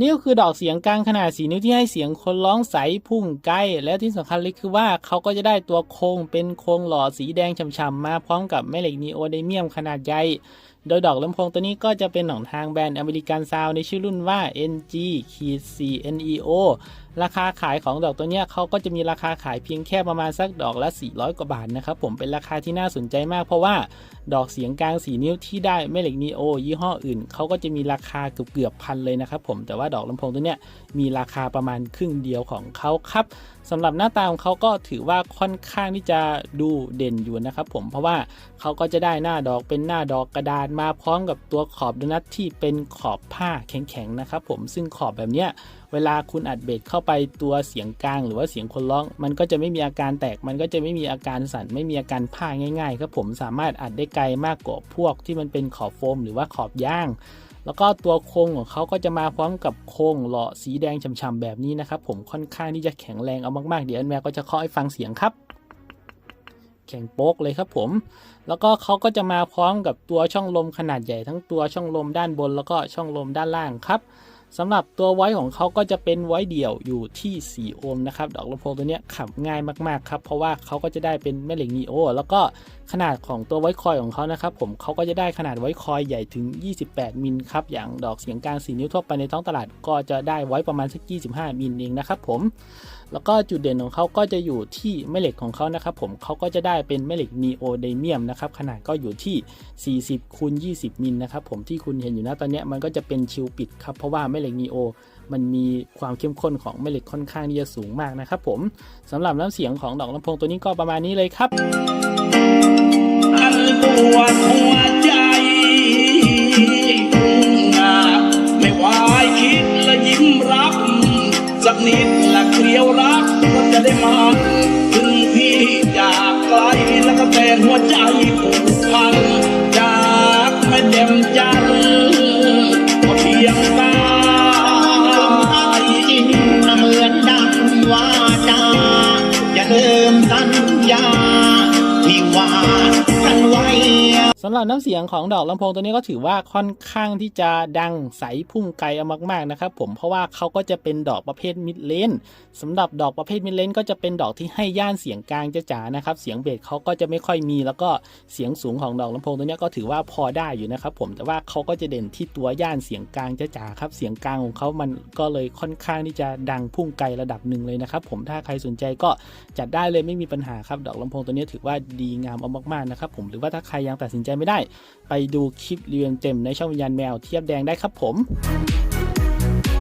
นิ้วคือดอกเสียงกลางขนาดสีนิ้วที่ให้เสียงคนร้องใสพุ่งไกลและที่สำคัญเลยคือว่าเขาก็จะได้ตัวโครงเป็นโครงหล่อสีแดงฉ่ำๆมาพร้อมกับแม่เหล็กนีโอไดเมียมขนาดใหญ่ โดยดอกลำโพงตัวนี้ก็จะเป็นของทางแบรนด์อเมริกันซาวในชื่อรุ่นว่า NG 4 NEO ราคาขายของดอกตัวเนี้ยเขาก็จะมีราคาขายเพียงแค่ประมาณสักดอกละ 400 กว่าบาทนะครับผมเป็นราคาที่น่าสนใจมากเพราะว่าดอกเสียงกลางสีนิ้วที่ได้แม่เหล็กนีโอยี่ห้ออื่นเขาก็จะมีราคาเกือบเกือบพันเลยนะครับผมแต่ว่าดอกลำโพงตัวเนี้ยมีราคาประมาณครึ่งเดียวของเขาครับ สำหรับหน้าตาของเขาก็ถือว่าค่อนข้างที่จะดูเด่นอยู่นะครับผมเพราะว่าเขาก็จะได้หน้าดอกเป็นหน้าดอกกระดานมาพร้อมกับตัวขอบโดนัทที่เป็นขอบผ้าแข็งๆนะครับผมซึ่งขอบแบบเนี้ยเวลาคุณอัดเบสเข้าไปตัวเสียงกลางหรือว่าเสียงคนร้อง มันก็จะไม่มีอาการแตก มันก็จะไม่มีอาการสั่นไม่มีอาการผ้าง่ายๆครับผมสามารถอัดได้ไกลมากกว่าพวกที่มันเป็นขอบโฟมหรือว่าขอบย่าง แล้วก็ตัวโครงของเขาก็จะมาพร้อมกับโครงหล่อสีแดงฉ่ำๆแบบนี้นะครับ ผมค่อนข้างที่จะแข็งแรงเอามากๆ เดี๋ยวอันแมวก็จะเคาะให้ฟังเสียงครับ แข็งโป๊กเลยครับผม แล้วก็เขาก็จะมาพร้อมกับตัวช่องลมขนาดใหญ่ทั้งตัวช่องลมด้านบน แล้วก็ช่องลมด้านล่างครับ สำหรับตัวไว้ของเขาก็จะเป็นไว้เดี่ยวอยู่ที่ 4 โอห์มนะครับ ดอกลำโพงตัวเนี้ยขับง่ายมากๆครับ เพราะว่าเขาก็จะได้เป็นแม่เหล็กนีโอ แล้วก็ขนาดของตัวไว้คอยของเขานะครับ ผมเขาก็จะได้ขนาดไว้คอยใหญ่ถึง 28 มิลครับ อย่างดอกเสียงกลางสีนิ้วทั่วไปในท้องตลาด ก็จะได้ไว้ประมาณสัก 25 มิลเองนะครับผม แล้วก็จุดเด่นของเขาก็จะอยู่ที่แม่เหล็กของเขานะครับ ผมเขาก็จะได้เป็นแม่เหล็กนีโอไดเมียมนะครับ ขนาดก็อยู่ที่ 40คูณ20 มิลนะครับ ผมที่คุณเห็นอยู่นะตอนเนี้ยมันก็จะเป็นชิวปิดครับ เพราะว่าแม่เหล็กล็กนีโอ มันมีความเข้มข้นของแม่เหล็กค่อนข้างที่จะสูงมากนะครับผมสำหรับน้ำเสียงของดอกลำโพงตัวนี้ก็ประมาณนี้เลยครับอันปวดหัวใจไม่วายคิดและยิ้มรับ สักนิดละเกลียวรักก็จะได้มันถึงพี่จากไกลแล้วก็แต่หัวใจผูกพั ญญาที่วาดกันไว้ำหรับน้ำเสียงของดอกลำโพงตัวนี้ก็ถือว่าค่อนข้างที่จะดังใสพุ่งไกลเอามากๆนะครับผมเพราะว่าเขาก็จะเป็นดอกประเภทมิดเลนสำหรับดอกประเภทมิดเลนก็จะเป็นดอกที่ให้ย่านเสียงกลางจ๋าๆนะครับเสียงเบสเขาก็จะไม่ค่อยมี แล้วก็เสียงสูงของดอกลำโพงตัวนี้ก็ถือว่าพอได้อยู่นะครับผมแต่ว่าเขาก็จะเด่นที่ตัวย่านเสียงกลางจ๋าๆครับเสียงกลางของเขามันก็เลยค่อนข้างที่จะดังพุ่งไกลระดับหนึ่งเลยนะครับผมถ้าใครสนใจก็จัดได้เลยไม่มีปัญหาครับดอกลำโพงตัวนี้ถือว่าดีงามเอามากๆนะครับผมหรือว่าถ้าใครยังตัดสินใจไม่ได้ ไปดูคลิปรีวิวเต็มในช่องวิญญาณแมวเทียบแดงได้ครับผม